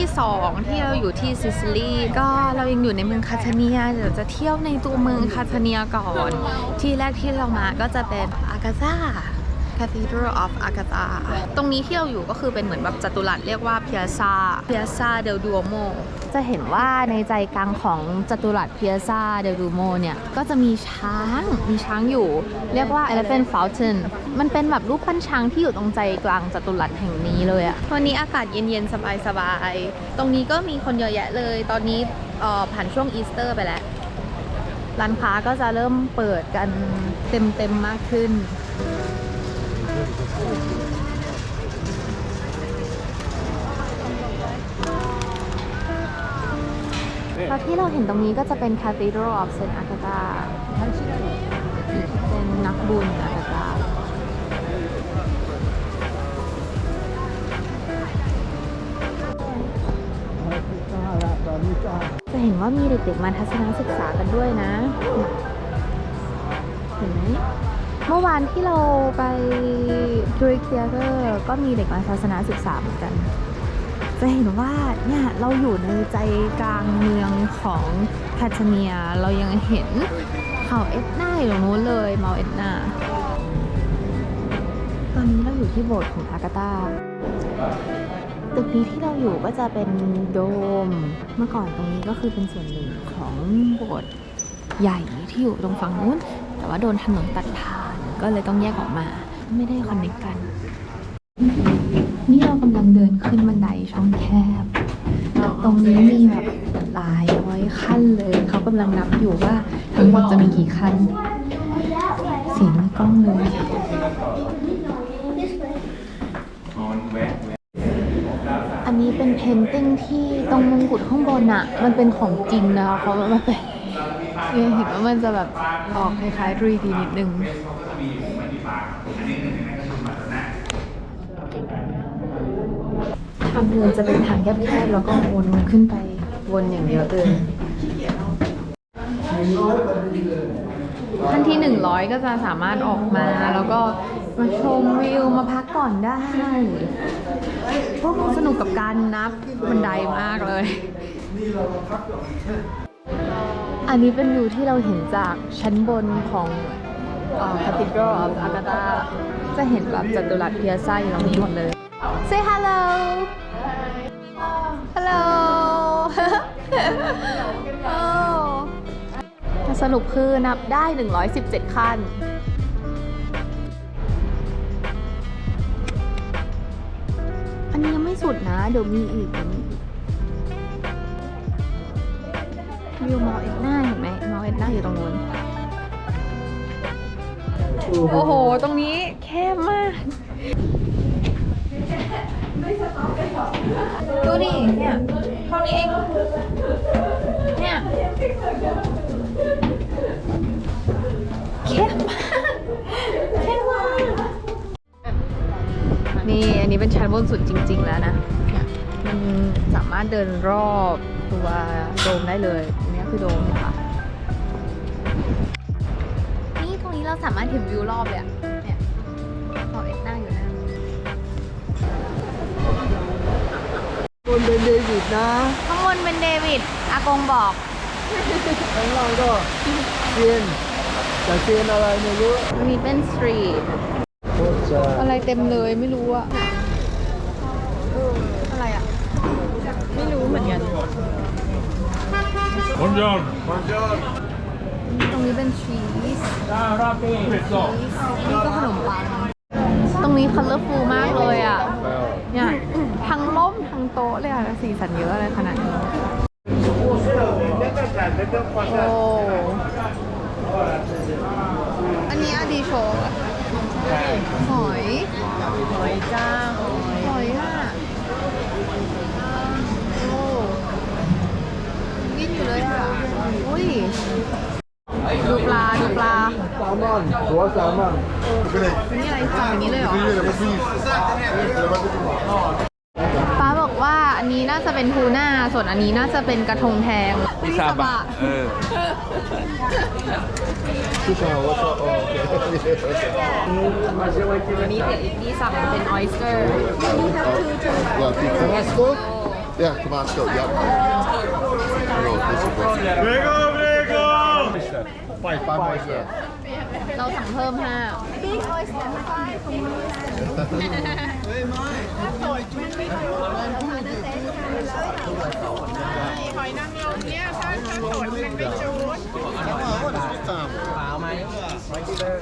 ที่ 2 ที่เราอยู่ที่ซิซิลีก็เรายังอยู่ในเมืองคาทาเนียเดี๋ยวจะเที่ยวในตัวเมืองคาทาเนียก่อน ที่แรกที่เรามาก็จะเป็นอากาซา Cathedral of Agatha ตรงนี้ที่เราอยู่ก็คือเป็นเหมือนแบบจัตุรัสเรียกว่า Piazza Piazza del Duomo จะเห็นว่าในใจกลางของจัตุรัส Piazza del Duomo เนี่ย ก็จะมีช้างมีช้างอยู่ เรียกว่า Elephant Fountain มันเป็นแบบรูปปั้นช้างที่อยู่ตรงใจกลางจัตุรัสแห่งนี้เลยอะวันนี้อากาศเย็นๆ สบายๆ ตรงนี้ก็มีคนเยอะแยะเลย ตอนนี้ผ่านช่วงอีสเตอร์ไปแล้วร้านค้าก็จะเริ่มเปิดกันเต็มๆมากขึ้น แล้วที่เราเห็นตรงนี้ก็จะเป็น Cathedral of Saint Agatha เป็นนักบุญอากาตาจะเห็นว่ามีเด็กๆมาทัศนศึกษากันด้วยนะ เห็นไหม เมื่อวานที่เราไป Greek Theater ก็มีเด็กมาทัศนศึกษาเหมือนกัน จะเห็นว่าเนี่ยเราอยู่ในใจกลางเมืองของแคทเนีย เรายังเห็นเขาเอ็ดนาอยู่ตรงนู้นเลยเมาเอ็ดนาตอนนี้เราอยู่ที่โบสถ์ของอากาตาตึกนี้ที่เราอยู่ก็จะเป็นโดม เมื่อก่อนตรงนี้ก็คือเป็นส่วนหนึ่งของโบสถ์ใหญ่ที่อยู่ตรงฝั่งนู้น แต่ว่าโดนถนนตัดผ่านก็เลยต้องแยกออกมา ไม่ได้คอนเนคกัน นี่เรากำลังเดินขึ้นบันไดช่องแคบ ตรงนี้มีแบบหลายร้อยขั้นเลย เขากำลังนับอยู่ว่าทั้งหมดจะมีกี่ขั้นเสียงในกล้องเลยอันนี้เป็นเพนติ้งที่ตรงมงกุฎข้างบนอะมันเป็นของจริงนะคะเขามาเป็น เนี่ยเห็นว่ามันจะแบบออกคล้ายๆ 3D นิดนึงทางเดินจะเป็นทางแคบๆแล้วก็วนขึ้นไปวนอย่างเดียวเลยขั้นที่ 100 ก็จะสามารถออกมาแล้วก็มาชมวิวมาพักก่อนได้ พวกสนุกกับการนับบันไดมากเลย อันนี้เป็นวิวที่เราเห็นจากชั้นบนของเอ่อ Cathedral of Agatha จะเห็นแบบจัตุรัสเพียซ่าอยู่ตรงนี้หมดเลย Say hello Hello โอ้สรุปคือนับได้ 117 ขั้นอันนี้ยังไม่สุดนะ เดี๋ยวมีอีกเดี๋ยวมีอีก วิวมอเอ็ดหน้าเห็นไหมมอเอ็ดหน้าอยู่ตรงนู้น โอ้โห ตรงนี้แคบมาก ดูดิเนี่ยเท่านี้เอง เนี่ยแคบมากแคบมากนี่อันนี้เป็นชั้นบนสุดจริง ๆ แล้วนะเนี่ยมันสามารถเดินรอบตัวโดมได้เลย คือโดมค่ะ นี่ตรงนี้เราสามารถเห็นวิวรอบเลยอะเนี่ยพอเอ็ดหน้าอยู่นะคนเป็นเดวิดนะข้างบนเป็นเดวิดอากงบอก ข้างล่างก็เซียนแต่เซียนอะไรไม่รู้มันมีเป็นสตรีท โคตรจะอะไรเต็มเลยไม่รู้อะอะไรอะไม่รู้เหมือนกัน Buongiorno. ตรงนี้เป็นชีส Ah, rapito. นี่ก็ขนมปัง ตรงนี้คัลเลอร์ฟูลมากเลยอะ เนี่ยทั้งล่มทั้งโต๊ะเลยอะแล้วสีสันเยอะอะไรขนาดนี้ โอ้อันนี้อดีโชว์อะหอย หอยจ้า หอยอะ โอ้กิน อยู่เลยอะอุ้ยดูปลาดูปลาแซลมอนหัวแซลมอนนี่อะไรจับอย่างนี้เลยเหรอ ป้าบอกว่าอันนี้น่าจะเป็นทูน่า ส่วนอันนี้น่าจะเป็นกระทงแทงพิซาบะ Eh. ที่ชอบว่าชอบโอเคอันนี้เป็นอีกที่สั่งเป็นออยสเตอร์ Yeah, Tabasco. Yeah, Tabasco, yep. No, this is what- Prego, prego! Five, five more, sir. เราสั่งเพิ่มห้าหอยนางรมเนี่ยถ้าถ้าสดมันไม่จูด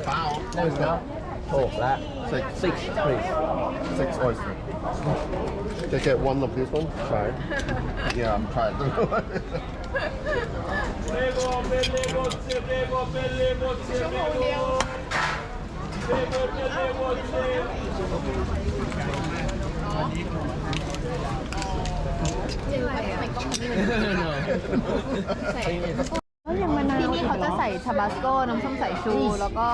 Foul. ถูกแล้ ว Six. six please Six oyster. Can I get one of this one? Try. Yeah, I'm trying. Prego, ชูแล้วก็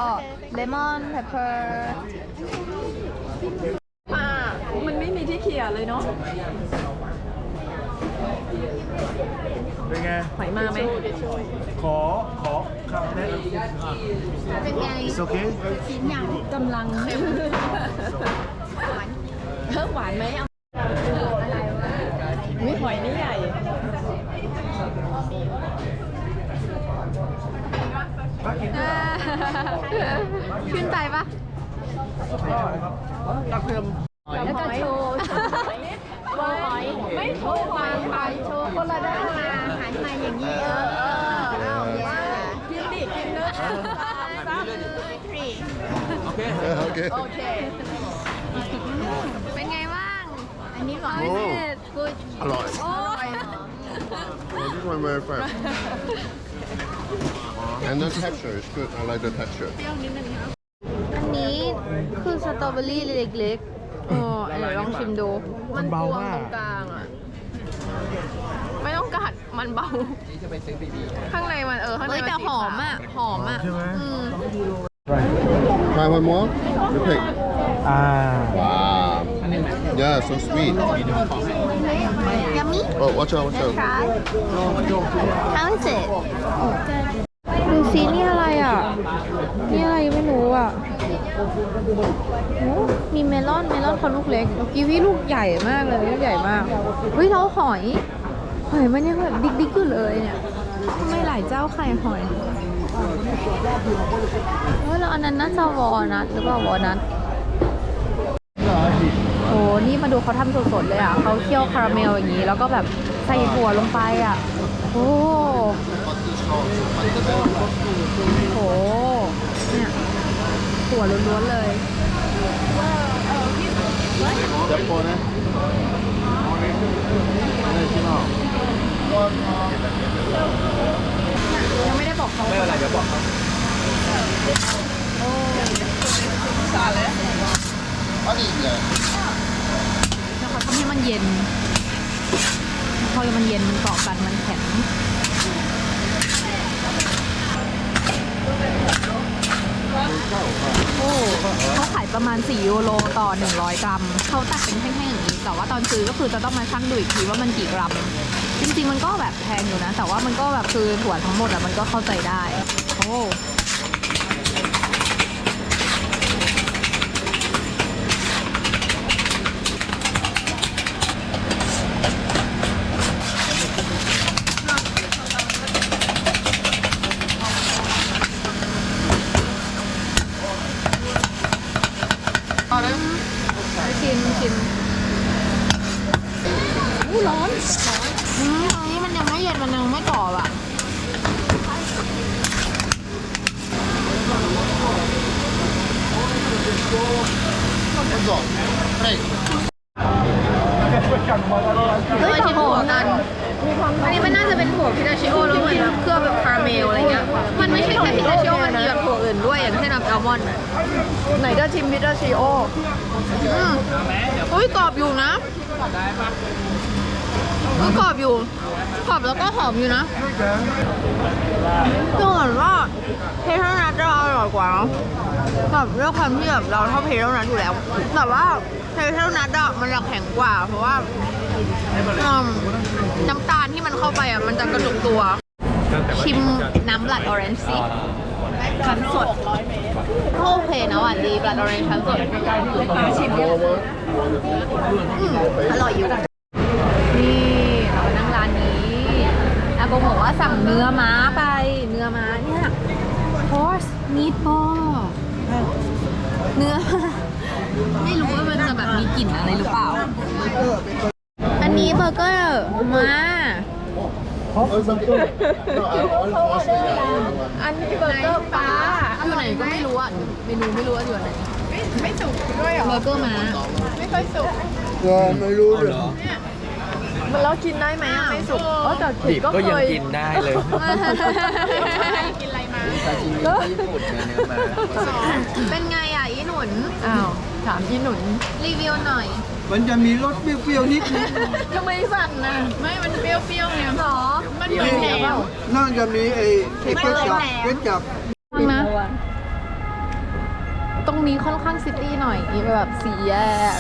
เลมอนเพปเปอร์มันไม่มีที่เขี่ยเลยเนาะเป็นไงหอยมาไหม ขอ ขอคำแนะนำเป็นไง It's okay? กำลังเพิ่มหวานไหมเอาวิหอยนี่ใหญ่ ชื่นใจปะตักเติมแล้วก็โชว์โชว์หอย ไม่โชว์หอยหอยโชว์คนละด้านมาหันมาอย่างนี้ เออเออเอาว่ากินดิกินเนื้อซับทรี okay. โอเค เป็นไงบ้าง อันนี้หวานโอ้กูดอร่อยโอ้ย this one very fresh. And the texture is good. I like the texture. อันนี้คือสตรอเบอรี่เล็กๆอ๋อเดี๋ยวลองชิมดู มันเบามาก ตรงกลางอะ ไม่ต้องกัด มันเบา ข้างในมันเออ ข้างในเฮ้ยมันแต่สีหอมขาวอะ หอมอะ ใช่ไหม อืม Try one more. You pick. อ่า Wow. Yeah, so sweet. ยัมมี่ Oh, watch out, watch out. try how is it ดูซินี่อะไรอะ นี่อะไรไม่รู้อะโอ้มีเมลอน เมลอนเขาลูกเล็กกีวีลูกใหญ่มากเลยลูกใหญ่มาก เฮ้ยเราหอย หอยมันยังแบบบิ๊กๆอยู่เลยเนี่ยทำไมหลายเจ้าไข่หอยเฮ้ยแล้วอันนั้นน่าจะวอลนัทหรือเปล่าวอลนัทโอ้ นี่มาดูเขาทำสดๆเลยอะเขาเคี่ยวคาราเมลอย่างนี้ แล้วก็แบบใส่ถั่วลงไปอะ โอ้โห เนี่ยถั่วล้วนๆเลยยังไม่ได้บอกเขาไม่เป็นไรเดี๋ยวบอกเขาแล้วเขาทำ ให้มันเย็น พอมันเย็นมันเกาะกันมันแข็งโอ้เขาขายประมาณ 4 ยูโรต่อ 100 กรัม เขาตัดเป็นแท่งๆอย่างนี้ แต่ว่าตอนซื้อก็คือจะต้องมาชั่งดูอีกทีว่ามันกี่กรัม จริงๆ มันก็แบบแพงอยู่นะ แต่ว่ามันก็แบบคือถั่วทั้งหมดอะมันก็เข้าใจได้ โอ้ ร้อนอืมตอนนี้มันยังไม่เย็นมันยังไม่กรอบอะเฮ้ยแต่หอมกันอันนี้มันน่าจะเป็นถั่วพิตาชิโอแล้วเหมือนแบบเคลือบแบบคาราเมลอะไรเงี้ย มันไม่ใช่แค่พิตาชิโอ มันมีแบบถั่วอื่นด้วยอย่างเช่นแบบอัลมอนด์อะไหนจะชิมพิตาชิโออืมอุ้ยกรอบอยู่นะ อุ้ยกรอบอยู่กรอบแล้วก็หอมอยู่นะคือเหมือนว่าเพเทอร์นัทจะอร่อยกว่าเนอะแบบด้วยความที่แบบเราชอบเพเทอร์นัทอยู่แล้ว แต่ว่าเพเทอร์นัทอะมันจะแข็งกว่า เพราะว่าน้ำตาลที่มันเข้าไปอะมันจะกระจุกตัว ชิมน้ำบลัดออเรนจ์สิชั้นสดโอเคนะหวานดีบลัดออเรนจ์ชั้นสดชิม More one. อืมอร่อยอยู่ นี่ สั่งเนื้อม้าไปเนื้อม้าเนี่ย horse meatball เนื้อ ไม่รู้ว่ามันจะแบบมีกลิ่นอะไรหรือเปล่า อันนี้เบอร์เกอร์ม้า Oh, something. No, I want horse. Yeah, อันนี้เบอร์เกอร์ปลาอยู่ไหนก็ไม่รู้อะเมนูไม่รู้ว่าอยู่ไหน ไม่สุกด้วยเหรอ เบอร์เกอร์ม้า ไม่ค่อยสุก Yeah, ไม่รู้เลย มันแล้วกินได้ไหมอะไม่สุกเออแต่ดิบก็ยังกินได้เลยกินอะไรมา ซาชิมิที่ญี่ปุ่นเนี่ยเนื้อมาเป็นไงอะอีหนุน อ้าว ถามยี่หนุนรีวิวหน่อย มันจะมีรสเปรี้ยวๆนิดนึงทำไมสั่นนะไม่ มันเปรี้ยวๆเนี่ยหรอ มันเหมือนแหนม น่าจะมีไอ้ไอ้เคจับเคจับ ฟังนะ ตรงนี้ค่อนข้างซิตี้หน่อยแบบสีแยก